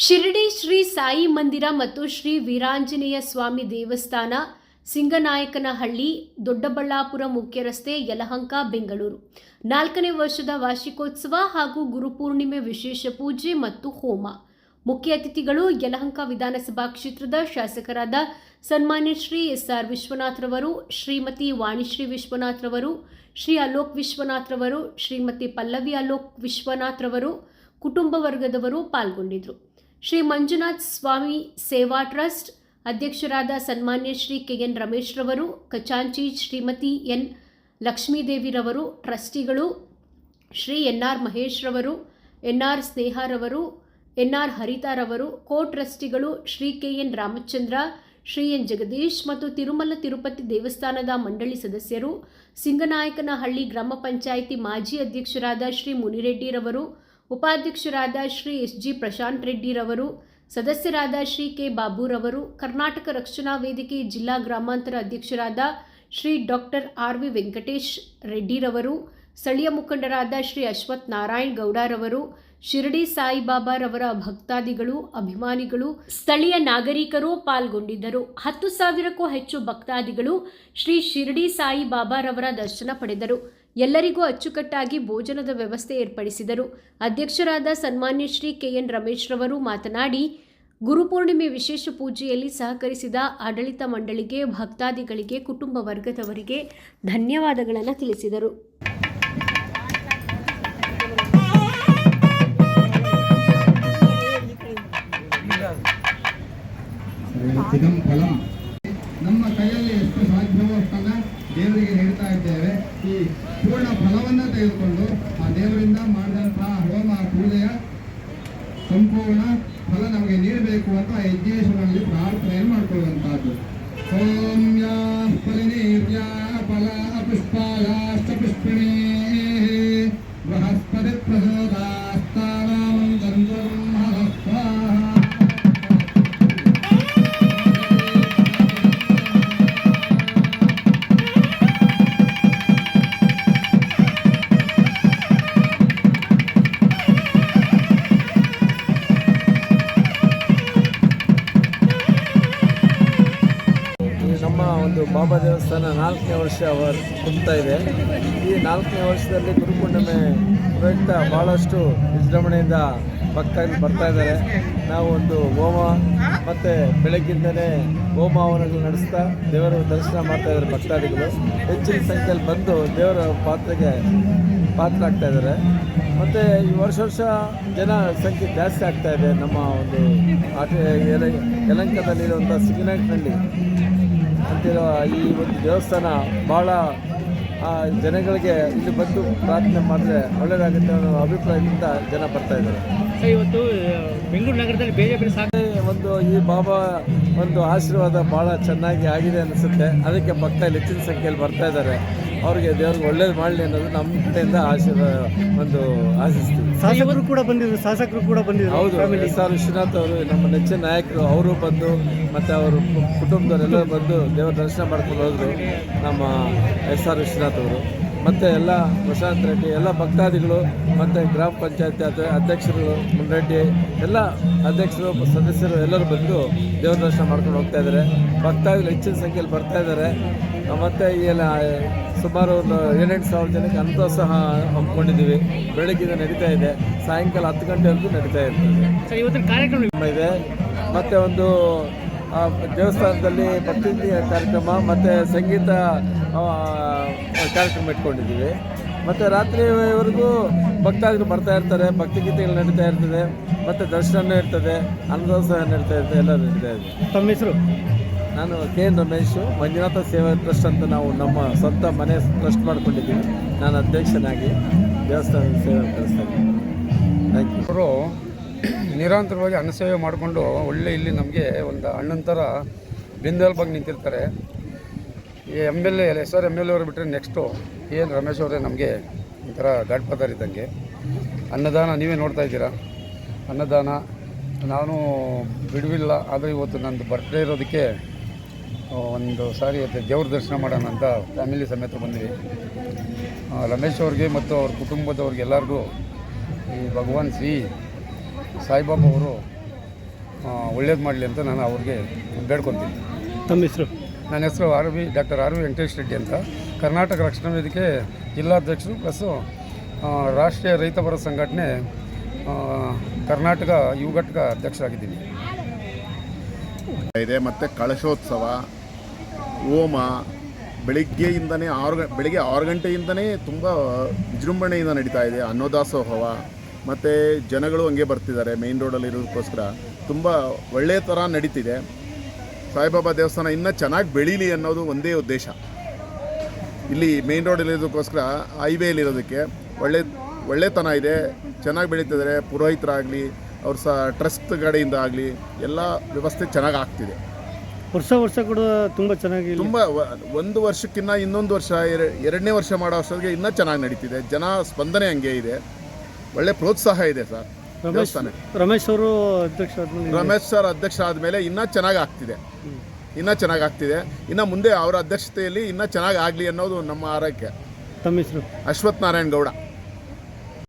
ಶಿರಡಿ ಶ್ರೀ ಸಾಯಿ ಮಂದಿರ ಮತ್ತು ಶ್ರೀ ವೀರಾಂಜನೇಯ ಸ್ವಾಮಿ ದೇವಸ್ಥಾನ, ಸಿಂಗನಾಯಕನಹಳ್ಳಿ, ದೊಡ್ಡಬಳ್ಳಾಪುರ ಮುಖ್ಯ ರಸ್ತೆ ಯಲಹಂಕ, ಬೆಂಗಳೂರು. ನಾಲ್ಕನೇ ವರ್ಷದ ವಾರ್ಷಿಕೋತ್ಸವ ಹಾಗೂ ಗುರುಪೂರ್ಣಿಮೆ ವಿಶೇಷ ಪೂಜೆ ಮತ್ತು ಹೋಮ. ಮುಖ್ಯ ಅತಿಥಿಗಳು ಯಲಹಂಕ ವಿಧಾನಸಭಾ ಕ್ಷೇತ್ರದ ಶಾಸಕರಾದ ಸನ್ಮಾನ್ಯ ಶ್ರೀ ಎಸ್ ಆರ್ ವಿಶ್ವನಾಥ್ರವರು ಶ್ರೀಮತಿ ವಾಣಿಶ್ರೀ ವಿಶ್ವನಾಥ್ರವರು ಶ್ರೀ ಅಲೋಕ್ ವಿಶ್ವನಾಥ್ರವರು ಶ್ರೀಮತಿ ಪಲ್ಲವಿ ಅಲೋಕ್ ವಿಶ್ವನಾಥ್ರವರು ಕುಟುಂಬ ವರ್ಗದವರು ಪಾಲ್ಗೊಂಡಿದ್ದರು. ಶ್ರೀ ಮಂಜುನಾಥ್ ಸ್ವಾಮಿ ಸೇವಾ ಟ್ರಸ್ಟ್ ಅಧ್ಯಕ್ಷರಾದ ಸನ್ಮಾನ್ಯ ಶ್ರೀ ಕೆ ಎನ್ ರಮೇಶ್ರವರು ಖಚಾಂಚಿ ಶ್ರೀಮತಿ ಎನ್ ಲಕ್ಷ್ಮೀದೇವಿರವರು, ಟ್ರಸ್ಟಿಗಳು ಶ್ರೀ ಎನ್ ಆರ್ ಮಹೇಶ್ರವರು ಎನ್ ಆರ್ ಸ್ನೇಹಾರವರು ಎನ್ ಆರ್ ಹರಿತಾರವರು co ಟ್ರಸ್ಟಿಗಳು Shri K N Ramachandra, Shri N Jagadish ಮತ್ತು ತಿರುಮಲ ತಿರುಪತಿ ದೇವಸ್ಥಾನದ ಮಂಡಳಿ ಸದಸ್ಯರು, ಸಿಂಗನಾಯಕನಹಳ್ಳಿ ಗ್ರಾಮ ಪಂಚಾಯಿತಿ ಮಾಜಿ ಅಧ್ಯಕ್ಷರಾದ ಶ್ರೀ ಮುನಿರೆಡ್ಡಿರವರು ಉಪಾಧ್ಯಕ್ಷರಾದ ಶ್ರೀ ಎಸ್ ಜಿ ಪ್ರಶಾಂತ್ ರೆಡ್ಡಿರವರು, ಸದಸ್ಯರಾದ ಶ್ರೀ ಕೆ ಬಾಬುರವರು, ಕರ್ನಾಟಕ ರಕ್ಷಣಾ ವೇದಿಕೆ ಜಿಲ್ಲಾ ಗ್ರಾಮಾಂತರ ಅಧ್ಯಕ್ಷರಾದ Shri doctor R V Venkatesh ರೆಡ್ಡಿರವರು, ಸ್ಥಳೀಯ ಮುಖಂಡರಾದ ಶ್ರೀ ಅಶ್ವಥ್ ನಾರಾಯಣ್ ಗೌಡರವರು, ಶಿರಡಿ ಸಾಯಿಬಾಬಾರವರ ಭಕ್ತಾದಿಗಳು, ಅಭಿಮಾನಿಗಳು, ಸ್ಥಳೀಯ ನಾಗರಿಕರು ಪಾಲ್ಗೊಂಡಿದ್ದರು. ಹತ್ತು ಸಾವಿರಕ್ಕೂ ಹೆಚ್ಚು ಭಕ್ತಾದಿಗಳು ಶ್ರೀ ಶಿರಡಿ ಸಾಯಿಬಾಬಾರವರ ದರ್ಶನ ಪಡೆದರು. ಎಲ್ಲರಿಗೂ ಅಚ್ಚುಕಟ್ಟಾಗಿ ಭೋಜನದ ವ್ಯವಸ್ಥೆ ಏರ್ಪಡಿಸಿದರು. ಅಧ್ಯಕ್ಷರಾದ ಸನ್ಮಾನ್ಯ ಶ್ರೀ ಕೆ ಎನ್ ರಮೇಶ್ ರವರು ಮಾತನಾಡಿ ಗುರುಪೂರ್ಣಿಮೆ ವಿಶೇಷ ಪೂಜೆಯಲ್ಲಿ ಸಹಕರಿಸಿದ ಆಡಳಿತ ಮಂಡಳಿಗೆ, ಭಕ್ತಾದಿಗಳಿಗೆ, ಕುಟುಂಬ ವರ್ಗದವರಿಗೆ ಧನ್ಯವಾದಗಳನ್ನು ತಿಳಿಸಿದರು. ತೆಗೆದುಕೊಂಡು ಆ ದೇವರಿಂದ ಮಾಡಿದಂತಹ ಹೋಮ ಪೂಜೆಯ ಸಂಪೂರ್ಣ ಫಲ ನಮಗೆ ನೀಡಬೇಕು ಅಂತ ಆ ಯಜ್ಞೇಶ್ವರಲ್ಲಿ ಪ್ರಾರ್ಥನೆಯನ್ನು ಮಾಡಿಕೊಳ್ಳುವಂತಹದ್ದು. ಓಂ ಯಾ ಫಲಿನೀರ್ಯ ನಮ್ಮ ಒಂದು ಬಾಬಾ ದೇವಸ್ಥಾನ ನಾಲ್ಕನೇ ವರ್ಷ ತುಂಬ್ತಾ ಇದೆ. ಈ ನಾಲ್ಕನೇ ವರ್ಷದಲ್ಲಿ ಗುರುಪೂರ್ಣಿಮೆ ಪ್ರಯುಕ್ತ ಭಾಳಷ್ಟು ವಿಜೃಂಭಣೆಯಿಂದ ಭಕ್ತಾದಿಗಳು ಬರ್ತಾ ಇದ್ದಾರೆ. ನಾವು ಒಂದು ಹೋಮ ಮತ್ತು ಬೆಳಗ್ಗಿಂದಲೇ ಹೋಮ ಹವನಗಳು ನಡೆಸ್ತಾ ದೇವರ ದರ್ಶನ ಮಾಡ್ತಾ ಇದ್ದಾರೆ ಭಕ್ತಾದಿಗಳು. ಹೆಚ್ಚಿನ ಸಂಖ್ಯೆಯಲ್ಲಿ ಬಂದು ದೇವರ ಪಾತ್ರೆಗೆ ಪಾತ್ರ ಆಗ್ತಾ ಇದ್ದಾರೆ. ಮತ್ತು ಈ ವರ್ಷ ವರ್ಷ ಜನ ಸಂಖ್ಯೆ ಜಾಸ್ತಿ ಆಗ್ತಾ ಇದೆ ನಮ್ಮ ಒಂದು ಆಟ ಯಲ ಯಲಂಕದಲ್ಲಿರುವಂಥ ಸಿಂಗನಾಯಕನಹಳ್ಳಿ ಅಂತಿರೋ ಈ ಒಂದು ದೇವಸ್ಥಾನ ಭಾಳ ಆ, ಜನಗಳಿಗೆ ಇಲ್ಲಿ ಬಂದು ಪ್ರಾರ್ಥನೆ ಮಾಡಿದ್ರೆ ಒಳ್ಳೆಯದಾಗುತ್ತೆ ಅನ್ನೋ ಅಭಿಪ್ರಾಯದಿಂದ ಜನ ಬರ್ತಾ ಇದ್ದಾರೆ. ಇವತ್ತು ಬೆಂಗಳೂರು ನಗರದಲ್ಲಿ ಬೇರೆ ಬೇರೆ ಸಾಕು ಒಂದು ಈ ಬಾಬಾ ಒಂದು ಆಶೀರ್ವಾದ ಭಾಳ ಚೆನ್ನಾಗಿ ಆಗಿದೆ ಅನಿಸುತ್ತೆ. ಅದಕ್ಕೆ ಭಕ್ತರು ಹೆಚ್ಚಿನ ಸಂಖ್ಯೆಯಲ್ಲಿ ಬರ್ತಾ ಇದ್ದಾರೆ. ಅವ್ರಿಗೆ ದೇವ್ರಿಗೆ ಒಳ್ಳೇದು ಮಾಡಲಿ ಅನ್ನೋದು ನಮ್ಮ ಕಡೆಯಿಂದ ಆಶೀರ್ವಾದ ಒಂದು ಆಶಿಸ್ತೀವಿ. ಶಾಸಕರು ಕೂಡ ಬಂದಿದ್ರು ಶಾಸಕರು ಕೂಡ ಬಂದಿದ್ರು ಹೌದು ಎಸ್ ಆರ್ ವಿಶ್ವನಾಥ್ ಅವರು ನಮ್ಮ ನೆಚ್ಚಿನ ನಾಯಕರು ಅವರು ಬಂದು ಮತ್ತು ಅವರು ಕುಟುಂಬದವರೆಲ್ಲರೂ ಬಂದು ದೇವರ ದರ್ಶನ ಮಾಡ್ಕೊಂಡು ಹೋದರು ನಮ್ಮ ಎಸ್ ಆರ್ ವಿಶ್ವನಾಥ್ ಅವರು. ಮತ್ತು ಎಲ್ಲ ಪ್ರಶಾಂತ್ ರೆಡ್ಡಿ ಎಲ್ಲ ಭಕ್ತಾದಿಗಳು ಮತ್ತು ಗ್ರಾಮ ಪಂಚಾಯತಿ ಅಧ್ಯಕ್ಷರುಗಳು ಅಧ್ಯಕ್ಷರು ಮುನ್ರೆಡ್ಡಿ ಎಲ್ಲ ಅಧ್ಯಕ್ಷರು ಸದಸ್ಯರು ಎಲ್ಲರೂ ಬಂದು ದೇವ್ರ ದರ್ಶನ ಮಾಡ್ಕೊಂಡು ಹೋಗ್ತಾ ಇದ್ದಾರೆ. ಭಕ್ತಾದಿಗಳು ಹೆಚ್ಚಿನ ಸಂಖ್ಯೆಯಲ್ಲಿ ಬರ್ತಾ ಇದ್ದಾರೆ. ಮತ್ತು ಈ ಎಲ್ಲ ಸುಮಾರು ಒಂದು ಏಳೆಂಟು ಸಾವಿರ ಜನಕ್ಕೆ ಅಂತ ಸಹ ಹಮ್ಮಿಕೊಂಡಿದ್ದೀವಿ. ಬೆಳಗ್ಗಿಂದ ನಡೀತಾ ಇದೆ. ಸಾಯಂಕಾಲ ಹತ್ತು ಗಂಟೆವರೆಗೂ ನಡೀತಾ ಇರ್ತದೆ. ಇದೆ. ಮತ್ತು ಒಂದು ದೇವಸ್ಥಾನದಲ್ಲಿ ಭಕ್ತಿ ಕಾರ್ಯಕ್ರಮ ಮತ್ತು ಸಂಗೀತ ಕಾರ್ಯಕ್ರಮ ಇಟ್ಕೊಂಡಿದ್ದೀವಿ. ಮತ್ತು ರಾತ್ರಿವರೆಗೂ ಭಕ್ತಾದಿಗಳು ಬರ್ತಾ ಇರ್ತಾರೆ ಭಕ್ತಿ ಗೀತೆಗಳು ನಡೀತಾ ಇರ್ತದೆ ಮತ್ತು ದರ್ಶನ ಇರ್ತದೆ ಅನ್ನದೋತ್ಸವ ನಡೀತಾ ಇರ್ತದೆ ಎಲ್ಲ ನಡೀತಾ ಇದೆ. ತಮ್ಮ ಹೆಸರು? ನಾನು ಕೆ ಎನ್ ರಮೇಶು ಮಂಜುನಾಥ ಸೇವಾ ಟ್ರಸ್ಟ್ ಅಂತ ನಾವು ನಮ್ಮ ಸ್ವಂತ ಮನೆ ಟ್ರಸ್ಟ್ ಮಾಡ್ಕೊಂಡಿದ್ದೀವಿ. ನಾನು ಅಧ್ಯಕ್ಷನಾಗಿ ದೇವಸ್ಥಾನದ ಸೇವೆ ಟ್ರಸ್ಟ್. ಇದ್ದೀನಿ ಥ್ಯಾಂಕ್ ಯು ನಿರಂತರವಾಗಿ ಅನ್ನಸೇವೆ ಮಾಡಿಕೊಂಡು ಒಳ್ಳೆ ಇಲ್ಲಿ ನಮಗೆ ಒಂದು ಅಣ್ಣನ ಥರ ಬೆನ್ನೆಲುಬಾಗಿ ನಿಂತಿರ್ತಾರೆ. ಈ M L A S R M L A ಅವರು ಬಿಟ್ಟರೆ ನೆಕ್ಸ್ಟು ಏನು ರಮೇಶ್ ಅವರೇ ನಮಗೆ ಒಂಥರ ಗಾಡ್ ಪದಾರ್ ಇದ್ದಂಗೆ. ಅನ್ನದಾನ ನೀವೇ ನೋಡ್ತಾ ಇದ್ದೀರಾ? ಅನ್ನದಾನ ನಾನು ಬಿಡುವಿಲ್ಲ, ಆದರೆ ಇವತ್ತು ನಂದು ಬರ್ತ್ಡೇ ಇರೋದಕ್ಕೆ ಒಂದು ಸಾರಿ ದೇವ್ರ ದರ್ಶನ ಮಾಡೋಣ ಅಂತ ಫ್ಯಾಮಿಲಿ ಸಮೇತ ಬಂದ್ವಿ. ರಮೇಶ್ ಅವ್ರಿಗೆ ಮತ್ತು ಅವ್ರ ಕುಟುಂಬದವ್ರಿಗೆ ಎಲ್ಲರಿಗೂ ಈ ಭಗವಾನ್ ಶ್ರೀ ಸಾಯಿಬಾಬಾ ಅವರು ಒಳ್ಳೇದು ಮಾಡಲಿ ಅಂತ ನಾನು ಅವ್ರಿಗೆ ಬೇಡ್ಕೊತೀನಿ. ತಮ್ಮ ಹೆಸರು? ನನ್ನ ಹೆಸರು R V doctor R V Venkatesh Reddy ಅಂತ. ಕರ್ನಾಟಕ ರಕ್ಷಣಾ ವೇದಿಕೆ ಜಿಲ್ಲಾಧ್ಯಕ್ಷರು ಪ್ಲಸ್ಸು ರಾಷ್ಟ್ರೀಯ ರಾಷ್ಟ್ರೀಯ ರೈತಪರ ಸಂಘಟನೆ ಕರ್ನಾಟಕ ಯುವ ಘಟಕ ಅಧ್ಯಕ್ಷರಾಗಿದ್ದೀನಿ. ಇದೆ ಮತ್ತು ಕಳಶೋತ್ಸವ ಹೋಮ ಬೆಳಿಗ್ಗೆಯಿಂದನೇ ಆರು ಗ- ಬೆಳಿಗ್ಗೆ ಆರು ಗಂಟೆಯಿಂದನೇ ತುಂಬ ವಿಜೃಂಭಣೆಯಿಂದ ನಡೀತಾ ಇದೆ ಅನ್ನದಾಸೋಹವ. ಮತ್ತು ಜನಗಳು ಹಂಗೆ ಬರ್ತಿದ್ದಾರೆ ಮೇಯ್ನ್ ರೋಡಲ್ಲಿ ಇರೋದಕ್ಕೋಸ್ಕರ. ತುಂಬ ಒಳ್ಳೆಯ ಥರ ನಡೀತಿದೆ. ಸಾಯಿಬಾಬಾ ದೇವಸ್ಥಾನ ಇನ್ನೂ ಚೆನ್ನಾಗಿ ಬೆಳೀಲಿ ಅನ್ನೋದು ಒಂದೇ ಉದ್ದೇಶ. ಇಲ್ಲಿ ಮೇಯ್ನ್ ರೋಡಲ್ಲಿ ಇರೋದಕ್ಕೋಸ್ಕರ ಹೈವೇಲಿ ಇರೋದಕ್ಕೆ ಒಳ್ಳೆ ಒಳ್ಳೆತನ ಇದೆ. ಚೆನ್ನಾಗಿ ಬೆಳೀತಿದ್ದಾರೆ. ಪುರೋಹಿತರಾಗಲಿ ಅವ್ರ ಸಹ ಟ್ರಸ್ಟ್ ಕಡೆಯಿಂದ ಆಗಲಿ ಎಲ್ಲ ವ್ಯವಸ್ಥೆ ಚೆನ್ನಾಗಿ ಆಗ್ತಿದೆ. ವರ್ಷ ವರ್ಷ ಕೂಡ ತುಂಬ ಚೆನ್ನಾಗಿ ತುಂಬ ಒಂದು ವರ್ಷಕ್ಕಿಂತ ಇನ್ನೊಂದು ವರ್ಷ ಎರ- ಎರಡನೇ ವರ್ಷ ಮಾಡೋ ಅಷ್ಟೊತ್ತಿಗೆ ಇನ್ನೂ ಚೆನ್ನಾಗಿ ನಡೀತಿದೆ. ಜನ ಸ್ಪಂದನೆ ಹಂಗೆ ಇದೆ. ಒಳ್ಳೆ ಪ್ರೋತ್ಸಾಹ ಇದೆ ಸರ್. ರಮೇಶ್ ದೇವಸ್ಥಾನ. ರಮೇಶ್ ಅವರು ಅಧ್ಯಕ್ಷ ರಮೇಶ್ ಸರ್ ಅಧ್ಯಕ್ಷ ಆದಮೇಲೆ ಇನ್ನೂ ಚೆನ್ನಾಗಿ ಆಗ್ತಿದೆ. ಇನ್ನೂ ಚೆನ್ನಾಗಿ ಆಗ್ತಿದೆ. ಇನ್ನ ಮುಂದೆ ಅವರ ಅಧ್ಯಕ್ಷತೆಯಲ್ಲಿ ಇನ್ನೂ ಚೆನ್ನಾಗಿ ಆಗ್ಲಿ ಅನ್ನೋದು ನಮ್ಮ ಆರೈಕೆ. ತಮ್ಮ ಹೆಸರು? ಅಶ್ವಥ್ ನಾರಾಯಣ್ ಗೌಡ.